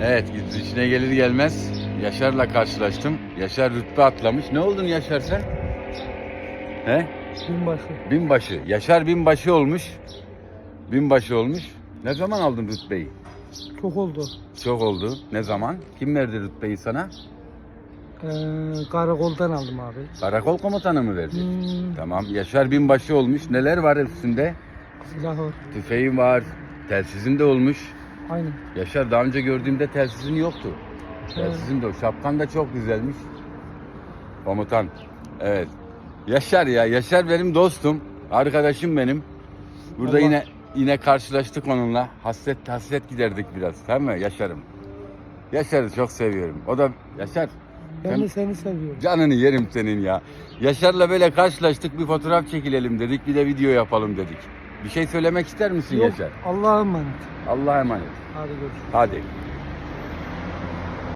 Evet içine gelir gelmez Yaşar'la karşılaştım. Yaşar rütbe atlamış. Ne oldun Yaşar sen? He? Binbaşı. Binbaşı. Yaşar binbaşı olmuş. Binbaşı olmuş. Ne zaman aldın rütbeyi? Çok oldu. Çok oldu. Ne zaman? Kim verdi rütbeyi sana? Ee, karakoldan aldım abi. Karakol komutanı mı verdi? Hmm, Tamam. Yaşar binbaşı olmuş. Neler var üstünde? silah var. Tüfeğin var. Telsizin de olmuş. Aynen. Yaşar daha önce gördüğümde telsizin yoktu. Telsizin de o. Şapkan da çok güzelmiş. Komutan. Evet. Yaşar ya. Yaşar benim dostum. Arkadaşım benim. Burada Allah. yine yine karşılaştık onunla. Hasret hasret giderdik biraz. Tamam mı Yaşar'ım? Yaşar'ı çok seviyorum. O da Yaşar. Ben de seni seviyorum. Canını yerim senin ya. Yaşar'la böyle karşılaştık bir fotoğraf çekilelim dedik. Bir de video yapalım dedik. Bir şey söylemek ister misin Yok, Yaşar? Allah'a emanet. Allah'a emanet. Hadi görüşürüz. Hadi.